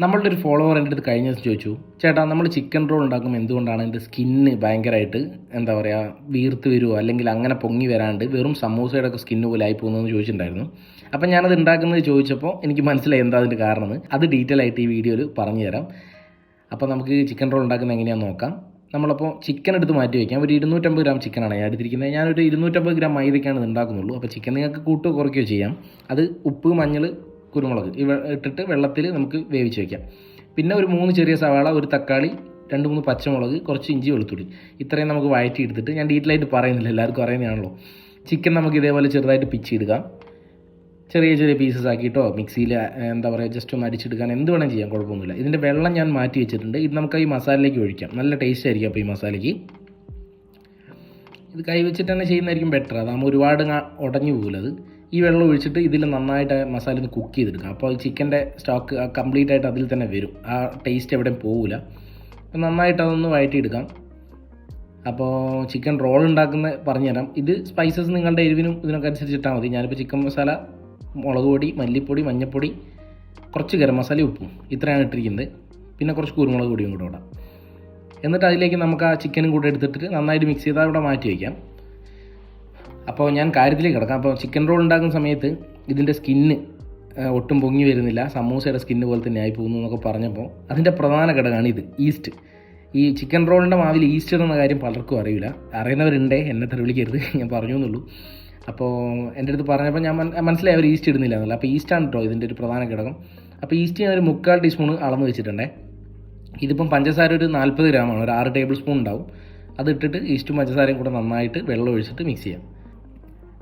നമ്മളുടെ ഒരു ഫോളോവർ എന്റെ അടുത്ത് കഴിഞ്ഞ ദിവസം ചോദിച്ചു ചേട്ടാ നമ്മൾ ചിക്കൻ റോൾ ഉണ്ടാക്കുമ്പോൾ എന്തുകൊണ്ടാണ് എന്റെ സ്കിന്ന് ഭയങ്കരമായിട്ട് എന്താ പറയുക വീർത്ത് വരുമോ അല്ലെങ്കിൽ അങ്ങനെ പൊങ്ങി വരാണ്ട് വെറും സമൂസയുടെ ഒക്കെ സ്കിന്ന് പോലെ ആയി പോകുന്നതെന്ന് ചോദിച്ചിട്ടുണ്ടായിരുന്നു. അപ്പം ഞാനത് ഉണ്ടാക്കുന്നത് ചോദിച്ചപ്പോൾ എനിക്ക് മനസ്സിലായി എന്താ അതിന്റെ കാരണം. അത് ഡീറ്റെയിൽ ആയിട്ട് ഈ വീഡിയോയിൽ പറഞ്ഞു തരാം. അപ്പോൾ നമുക്ക് ചിക്കൻ റോൾ ഉണ്ടാക്കുന്നത് എങ്ങനെയാണെന്ന് നോക്കാം. നമ്മളപ്പോൾ ചിക്കൻ എടുത്ത് മാറ്റി വയ്ക്കാം. ഒരു ഇരുന്നൂറ്റമ്പത് ഗ്രാം ചിക്കനാണ് ഞാൻ എടുത്തിരിക്കുന്നത്. ഞാനൊരു ഇരുന്നൂറ്റമ്പത് ഗ്രാം മൈദയ്ക്കാണ് ഇത് ഉണ്ടാക്കുന്നുള്ളൂ. അപ്പോൾ ചിക്കൻ നിങ്ങൾക്ക് കൂട്ടോ കുറയ്ക്കുകയോ ചെയ്യാം. അത് ഉപ്പ് മഞ്ഞൾ കുരുമുളക്. ഇവ ഇട്ടിട്ട് വെള്ളത്തിൽ നമുക്ക് വേവിച്ച് വയ്ക്കാം പിന്നെ ഒരു മൂന്ന് ചെറിയ സവാള ഒരു തക്കാളി രണ്ട് മൂന്ന് പച്ചമുളക് കുറച്ച് ഇഞ്ചി വെളുത്തുള്ളി. ഇത്രയും നമുക്ക് വഴറ്റി എടുത്തിട്ട് ഞാൻ ഡീറ്റെയിൽ ആയിട്ട് പറയുന്നില്ല എല്ലാവർക്കും അറിയുന്നതാണല്ലോ. ചിക്കൻ നമുക്ക് ഇതേപോലെ ചെറുതായിട്ട് പിച്ചിടുക ചെറിയ ചെറിയ പീസസ് ആക്കിയിട്ടോ മിക്സിയിൽ എന്താ പറയുക ജസ്റ്റ് ഒന്ന് അടിച്ചെടുക്കാൻ എന്ത് വേണം ചെയ്യാം കുഴപ്പമൊന്നുമില്ല. ഇതിന്റെ വെള്ളം ഞാൻ മാറ്റി വെച്ചിട്ടുണ്ട്. ഇത് നമുക്ക് ഈ മസാലയിലേക്ക് ഒഴിക്കാം. നല്ല ടേസ്റ്റ് ആയിരിക്കും അപ്പോൾ ഈ മസാലയ്ക്ക്. ഇത് കൈവച്ചിട്ട് തന്നെ ചെയ്യുന്നതായിരിക്കും ബെറ്റർ അതാകുമ്പോൾ ഒരുപാട് ഉടഞ്ഞു പോകില്ല അത്. ഈ വെള്ളം ഒഴിച്ചിട്ട് ഇതിൽ നന്നായിട്ട് മസാല ഒന്ന് കുക്ക് ചെയ്തെടുക്കുക. അപ്പോൾ ചിക്കന്റെ സ്റ്റോക്ക് കംപ്ലീറ്റ് ആയിട്ട് അതിൽ തന്നെ വരും. ആ ടേസ്റ്റ് എവിടെയും പോകില്ല അപ്പോൾ നന്നായിട്ട് അതൊന്ന് വഴറ്റിയെടുക്കാം. അപ്പോൾ ചിക്കൻ റോൾ ഉണ്ടാക്കുന്ന പറഞ്ഞുതരാം ഇത് സ്പൈസസ് നിങ്ങളുടെ എരിവിനും ഇതിനൊക്കെ അനുസരിച്ച് ഇട്ടാൽ മതി. ഞാനിപ്പോൾ ചിക്കൻ മസാല മുളക് പൊടി മല്ലിപ്പൊടി മഞ്ഞൾപ്പൊടി കുറച്ച് ഗരം മസാല ഉപ്പും ഇത്രയാണ് ഇട്ടിരിക്കുന്നത്. പിന്നെ കുറച്ച് കുരുമുളക് പൊടിയും കൂടെ ഇടാം. എന്നിട്ട് അതിലേക്ക് നമുക്ക് ആ ചിക്കനും കൂടെ എടുത്തിട്ട് നന്നായിട്ട് മിക്സ് ചെയ്താൽ ഇവിടെ മാറ്റി വയ്ക്കാം അപ്പോൾ ഞാൻ കാര്യത്തിലേക്ക് കിടക്കാം. അപ്പോൾ ചിക്കൻ റോൾ ഉണ്ടാക്കുന്ന സമയത്ത് ഇതിന്റെ സ്കിന്ന് ഒട്ടും പൊങ്ങി വരുന്നില്ല. സമൂസയുടെ സ്കിന്ന് പോലെ തന്നെ ആയി പോകുന്നു എന്നൊക്കെ പറഞ്ഞപ്പോൾ അതിന്റെ പ്രധാന ഘടകമാണ് ഇത് ഈസ്റ്റ് ഈ ചിക്കൻ റോളിന്റെ മാവിൽ ഈസ്റ്റ് എന്ന കാര്യം പലർക്കും അറിയില്ല. അറിയുന്നവരുണ്ടേ എന്നെ തെറി വിളിക്കരുത് ഞാൻ പറഞ്ഞു എന്നുള്ളൂ. അപ്പോൾ എന്റെ അടുത്ത് പറഞ്ഞപ്പോൾ ഞാൻ മനസ്സിലായി അവർ ഈസ്റ്റ് ഇടുന്നില്ല എന്നല്ല അപ്പോൾ ഈസ്റ്റാണ് കേട്ടോ ഇതിന്റെ ഒരു പ്രധാന ഘടകം. അപ്പോൾ ഈസ്റ്റ് ഞാൻ ഒരു മുക്കാൽ ടീസ്പൂൺ അളന്ന് വെച്ചിട്ടുണ്ടേ. ഇതിപ്പം പഞ്ചസാര ഒരു നാൽപ്പത് ഗ്രാമാണ്. ഒരു ആറ് ടേബിൾ സ്പൂൺ ഉണ്ടാവും. അത് ഇട്ടിട്ട് ഈസ്റ്റും പഞ്ചസാരയും കൂടെ നന്നായിട്ട് വെള്ളം ഒഴിച്ചിട്ട് മിക്സ് ചെയ്യാം.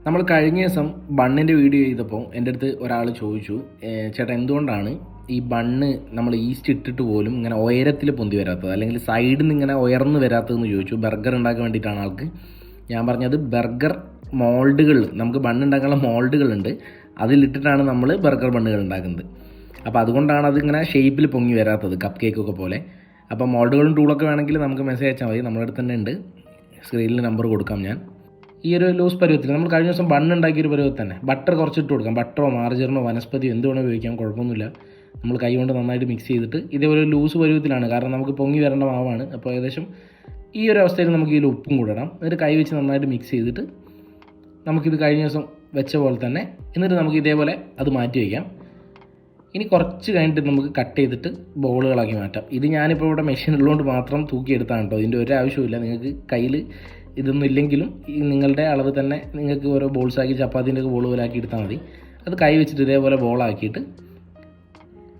നമ്മൾ കഴിഞ്ഞ ദിവസം ബണ്ണിന്റെ വീഡിയോ ചെയ്തപ്പോൾ എന്റെ അടുത്ത് ഒരാൾ ചോദിച്ചു "ഏ, ചേട്ടാ എന്തുകൊണ്ടാണ് ഈ ബണ്ണ് നമ്മൾ ഈസ്റ്റ് ഇട്ടിട്ട് പോലും ഇങ്ങനെ ഉയരത്തിൽ പൊന്തി വരാത്തത്? അല്ലെങ്കിൽ സൈഡിൽ നിന്ന് ഇങ്ങനെ ഉയർന്നു വരാത്തതെന്ന് ചോദിച്ചു. ബർഗർ ഉണ്ടാക്കാൻ വേണ്ടിയിട്ടാണ് ആൾക്ക്. ഞാൻ പറഞ്ഞത് ബർഗർ മോൾഡുകൾ നമുക്ക് ബണ്ണ് ഉണ്ടാക്കാനുള്ള മോൾഡുകളുണ്ട് അതിലിട്ടിട്ടാണ് നമ്മൾ ബർഗർ ബണ്ണുകൾ ഉണ്ടാക്കുന്നത്. അപ്പോൾ അതുകൊണ്ടാണ് അതിങ്ങനെ ഷേപ്പിൽ പൊങ്ങി വരാത്തത് കപ്പ് കേക്കൊക്കെ പോലെ. അപ്പോൾ മോൾഡുകളും ടൂളൊക്കെ വേണമെങ്കിൽ നമുക്ക് മെസ്സേജ് അയച്ചാൽ മതി. നമ്മുടെ അടുത്ത് തന്നെ ഉണ്ട്. സ്ക്രീനിൽ നമ്പർ കൊടുക്കാം ഞാൻ. ഈ ഒരു ലൂസ് പരുവത്തിൽ നമ്മൾ കഴിഞ്ഞ ദിവസം ബണ്ണ് ഉണ്ടാക്കിയൊരു പരുവത്തിൽ തന്നെ. ബട്ടർ കുറച്ചിട്ട് കൊടുക്കാം. ബട്ടറോ മാർജറിനോ വനസ്പതിയോ എന്ത് വേണോ ഉപയോഗിക്കാം. കുഴപ്പമൊന്നുമില്ല. നമ്മൾ കൈ കൊണ്ട് നന്നായിട്ട് മിക്സ് ചെയ്തിട്ട് ഇതേപോലെ ലൂസ് പരുവത്തിലാണ്. കാരണം നമുക്ക് പൊങ്ങി വരേണ്ട മാവാണ്. അപ്പോൾ ഏകദേശം ഈ ഒരു അവസ്ഥയിൽ നമുക്ക് ഇതിൽ ഉപ്പും കൂടണം എന്നിട്ട് കൈ വെച്ച് നന്നായിട്ട് മിക്സ് ചെയ്തിട്ട് നമുക്കിത് കഴിഞ്ഞ ദിവസം വെച്ച പോലെ തന്നെ എന്നിട്ട് നമുക്ക് ഇതേപോലെ അത് മാറ്റി വയ്ക്കാം. ഇനി കുറച്ച് കഴിഞ്ഞിട്ട് നമുക്ക് കട്ട് ചെയ്തിട്ട് ബോളുകളാക്കി മാറ്റാം. ഇത് ഞാനിപ്പോൾ ഇവിടെ മെഷീൻ ഉള്ളതുകൊണ്ട് മാത്രം തൂക്കിയെടുത്താണ് കേട്ടോ. ഇതിന്റെ ഒരു ആവശ്യമില്ല നിങ്ങൾക്ക് കയ്യിൽ ഇതൊന്നും ഇല്ലെങ്കിലും ഈ നിങ്ങളുടെ അളവ് തന്നെ നിങ്ങൾക്ക് ഓരോ ബോൾസ് ആക്കി ചപ്പാത്തിന്റെ ഒക്കെ ബോൾ പോലെ ആക്കി എടുത്താൽ മതി. അത് കൈ വെച്ചിട്ട് ഇതേപോലെ ബോളാക്കിയിട്ട്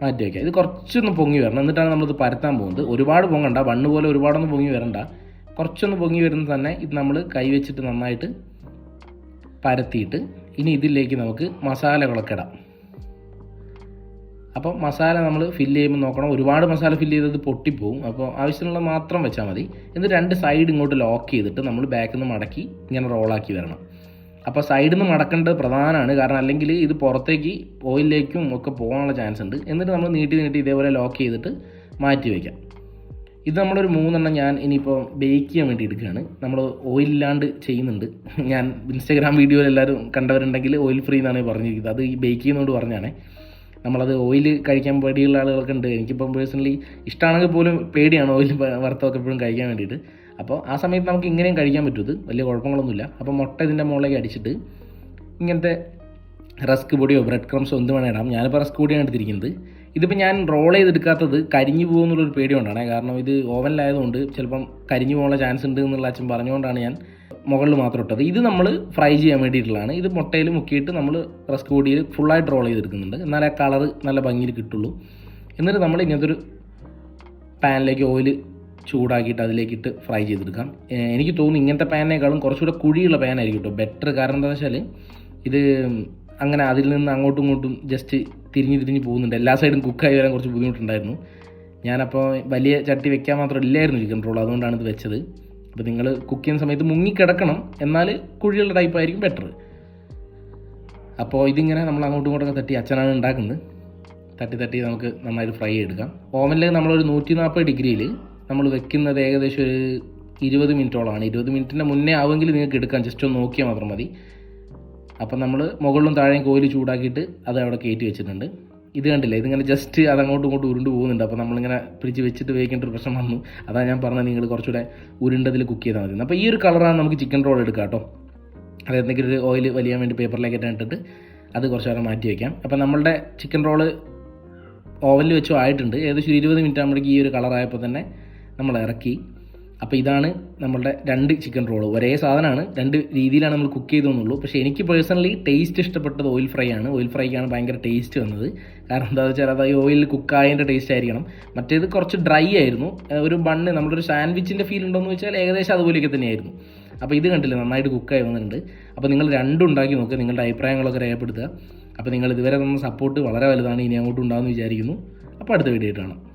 മാറ്റി വയ്ക്കുക ഇത് കുറച്ചൊന്ന് പൊങ്ങി വരണം. എന്നിട്ടാണ് നമ്മളിത് പരത്താൻ പോകുന്നത്. ഒരുപാട് പൊങ്ങണ്ട. ബണ്ണ് പോലെ ഒരുപാടൊന്നും പൊങ്ങി വരണ്ട. കുറച്ചൊന്ന് പൊങ്ങി വരുന്ന തന്നെ ഇത് നമ്മൾ കൈ വെച്ചിട്ട് നന്നായിട്ട് പരത്തിയിട്ട് ഇനി ഇതിലേക്ക് നമുക്ക് മസാലകളൊക്കെ ഇടാം. അപ്പോൾ മസാല നമ്മൾ ഫില്ല് ചെയ്യുമ്പോൾ നോക്കണം. ഒരുപാട് മസാല ഫില്ല് ചെയ്തത് പൊട്ടിപ്പോവും. അപ്പോൾ ആവശ്യമുള്ള മാത്രം വെച്ചാൽ മതി. എന്നിട്ട് രണ്ട് സൈഡ് ഇങ്ങോട്ട് ലോക്ക് ചെയ്തിട്ട് നമ്മൾ ബാക്കിൽ നിന്ന് മടക്കി ഇങ്ങനെ റോളാക്കി വരണം. അപ്പോൾ സൈഡിൽ നിന്ന് മടക്കേണ്ടത് പ്രധാനമാണ് കാരണം അല്ലെങ്കിൽ ഇത് പുറത്തേക്ക് ഓയിലിലേക്കും ഒക്കെ പോകാനുള്ള ചാൻസ് ഉണ്ട്. എന്നിട്ട് നമ്മൾ നീട്ടി നീട്ടി ഇതേപോലെ ലോക്ക് ചെയ്തിട്ട് മാറ്റി വയ്ക്കാം ഇത് നമ്മളൊരു മൂന്നെണ്ണം ഞാൻ ഇനിയിപ്പോൾ ബേക്ക് ചെയ്യാൻ വേണ്ടി എടുക്കുകയാണ്. നമ്മൾ ഓയിലില്ലാണ്ട് ചെയ്യുന്നുണ്ട്. ഞാൻ ഇൻസ്റ്റാഗ്രാം വീഡിയോയിൽ എല്ലാവരും കണ്ടവരുണ്ടെങ്കിൽ ഓയിൽ ഫ്രീ എന്നാണ് പറഞ്ഞിരിക്കുന്നത്. അത് ഈ ബേക്ക് ചെയ്യുന്നതുകൊണ്ട് പറഞ്ഞാണേ. നമ്മളത് ഓയിൽ കഴിക്കാൻ പേടിയുള്ള ആളുകളൊക്കെ ഉണ്ട്. എനിക്കിപ്പം പേഴ്സണലി ഇഷ്ടമാണെങ്കിൽ പോലും പേടിയാണ് ഓയിൽ വറുത്തൊക്കെ എപ്പോഴും കഴിക്കാൻ വേണ്ടിയിട്ട്. അപ്പോൾ ആ സമയത്ത് നമുക്ക് ഇങ്ങനെയും കഴിക്കാൻ പറ്റും വലിയ കുഴപ്പങ്ങളൊന്നുമില്ല. അപ്പോൾ മുട്ട ഇതിന്റെ മുകളിലേക്ക് അടിച്ചിട്ട് ഇങ്ങനത്തെ റസ്ക് പൊടിയോ ബ്രെഡ് ക്രംസോ എന്ത് വേണേ ഇടാം. ഞാനിപ്പോൾ റസ്ക് പൊടിയാണ് എടുത്തിരിക്കുന്നത്. ഇതിപ്പോൾ ഞാൻ റോൾ ചെയ്തെടുക്കാത്തത് കരിഞ്ഞു പോകുമെന്നുള്ളൊരു പേടി കൊണ്ടാണ് കാരണം ഇത് ഓവനിലായതുകൊണ്ട് ചിലപ്പം കരിഞ്ഞു പോകാനുള്ള ചാൻസ് ഉണ്ട് എന്നുള്ള അച്ഛൻ പറഞ്ഞുകൊണ്ടാണ് ഞാൻ മുകളിൽ മാത്രം ഇട്ടത്. ഇത് നമ്മൾ ഫ്രൈ ചെയ്യാൻ വേണ്ടിയിട്ടുള്ളതാണ്. ഇത് മുട്ടയിൽ മുക്കിയിട്ട് നമ്മൾ റസ്ക് പൊടിയിൽ ഫുള്ളായിട്ട് റോൾ ചെയ്തെടുക്കുന്നുണ്ട്. എന്നാലേ ആ കളറ് നല്ല ഭംഗിയിൽ കിട്ടുള്ളൂ. എന്നിട്ട് നമ്മൾ ഇങ്ങനത്തെ ഒരു പാനിലേക്ക് ഓയിൽ ചൂടാക്കിയിട്ട് അതിലേക്കിട്ട് ഫ്രൈ ചെയ്തെടുക്കാം. എനിക്ക് തോന്നുന്നു ഇങ്ങനത്തെ പാനിനേക്കാളും കുറച്ചുകൂടെ കുഴിയുള്ള പാനായിരിക്കും കേട്ടോ. ബെറ്റർ കാരണം എന്താണെന്ന് വെച്ചാൽ ഇത് അങ്ങനെ അതിൽ നിന്ന് അങ്ങോട്ടും ഇങ്ങോട്ടും ജസ്റ്റ് തിരിഞ്ഞ് തിരിഞ്ഞ് പോകുന്നുണ്ട്. എല്ലാ സൈഡും കുക്കായി വരാൻ കുറച്ച് ബുദ്ധിമുട്ടുണ്ടായിരുന്നു. ഞാനപ്പോൾ വലിയ ചട്ടി വെക്കാൻ മാത്രം ഇല്ലായിരുന്നു ചിക്കൻ റോൾ അതുകൊണ്ടാണ് ഇത് വെച്ചത്. അപ്പോൾ നിങ്ങൾ കുക്ക് ചെയ്യുന്ന സമയത്ത് മുങ്ങിക്കിടക്കണം എന്നാൽ കുഴിയുള്ള ടൈപ്പ് ആയിരിക്കും ബെറ്റർ അപ്പോൾ ഇതിങ്ങനെ നമ്മൾ അങ്ങോട്ടും ഇങ്ങോട്ടൊക്കെ തട്ടി അച്ഛനാണ് ഉണ്ടാക്കുന്നത്. തട്ടി തട്ടി നമുക്ക് നന്നായിട്ട് ഫ്രൈ എടുക്കാം ഓവനിൽ നമ്മളൊരു നൂറ്റി നാൽപ്പത് ഡിഗ്രിയിൽ നമ്മൾ വെക്കുന്നത് ഏകദേശം ഒരു ഇരുപത് മിനിറ്റോളമാണ്. ഇരുപത് മിനിറ്റിന്റെ മുന്നേ ആവുമെങ്കിൽ നിങ്ങൾക്ക് എടുക്കാം. ജസ്റ്റ് ഒന്ന് നോക്കിയാൽ മാത്രം മതി. അപ്പം നമ്മൾ മുകളിലും താഴെയും കോയിൽ ചൂടാക്കിയിട്ട് അത് അവിടെ കയറ്റി വെച്ചിട്ടുണ്ട്. ഇത് കണ്ടില്ല? ഇതിങ്ങനെ ജസ്റ്റ് അതങ്ങോട്ടും ഇങ്ങോട്ടും ഉരുണ്ട് പോകുന്നുണ്ട്. അപ്പോൾ നമ്മളിങ്ങനെ പിടിച്ച് വെച്ചിട്ട് വേവിക്കേണ്ട ഒരു പ്രശ്നം വന്നു. അതാണ് ഞാൻ പറഞ്ഞത് നിങ്ങൾ കുറച്ചുകൂടെ ഉരുണ്ടതിൽ കുക്ക് ചെയ്താൽ മതി. അപ്പോൾ ഈ ഒരു കളറാണ് നമുക്ക് ചിക്കൻ റോൾ എടുക്കാം കേട്ടോ. അത് എന്തെങ്കിലും ഒരു ഓയിൽ വലിയാൻ വേണ്ടി പേപ്പറിലേക്ക് ഇട്ടിട്ട് അത് കുറച്ച് നേരം മാറ്റി വയ്ക്കാം അപ്പോൾ നമ്മളുടെ ചിക്കൻ റോൾ ഓവനിൽ വെച്ചോ ആയിട്ടുണ്ട്. ഏകദേശം ഇരുപത് മിനിറ്റ് ആകുമ്പോഴേക്കും ഈ ഒരു കളറായപ്പോൾ തന്നെ നമ്മൾ ഇറക്കി. അപ്പോൾ ഇതാണ് നമ്മളുടെ രണ്ട് ചിക്കൻ റോൾ ഒരേ സാധനമാണ്. രണ്ട് രീതിയിലാണ് നമ്മൾ കുക്ക് ചെയ്തതെന്നുള്ളൂ പക്ഷേ എനിക്ക് പേഴ്സണലി ടേസ്റ്റ് ഇഷ്ടപ്പെട്ടത് ഓയിൽ ഫ്രൈ ആണ്. ഓയിൽ ഫ്രൈക്കാണ് ഭയങ്കര ടേസ്റ്റ് വന്നത്. കാരണം എന്താണെന്ന് വെച്ചാൽ അത് ഓയിലിൽ കുക്കായതിന്റെ ടേസ്റ്റ് ആയിരിക്കണം. മറ്റേത് കുറച്ച് ഡ്രൈ ആയിരുന്നു. ഒരു ബണ്ണ് നമ്മളൊരു സാൻഡ്വിച്ചിന്റെ ഫീൽ ഉണ്ടോ എന്ന് വെച്ചാൽ ഏകദേശം അതുപോലെയൊക്കെ തന്നെയായിരുന്നു. അപ്പോൾ ഇത് കണ്ടില്ല? നന്നായിട്ട് കുക്കായി വന്നിട്ടുണ്ട്. അപ്പോൾ നിങ്ങൾ രണ്ടും ഉണ്ടാക്കി നോക്കുക നിങ്ങളുടെ അഭിപ്രായങ്ങളൊക്കെ രേഖപ്പെടുത്തുക. അപ്പോൾ നിങ്ങൾ ഇതുവരെ തന്ന സപ്പോർട്ട് വളരെ വലുതാണ്. ഇനി അങ്ങോട്ടും ഉണ്ടാകുമെന്ന് വിചാരിക്കുന്നു. അപ്പോൾ അടുത്ത വീഡിയോ ആയിട്ട് കാണാം.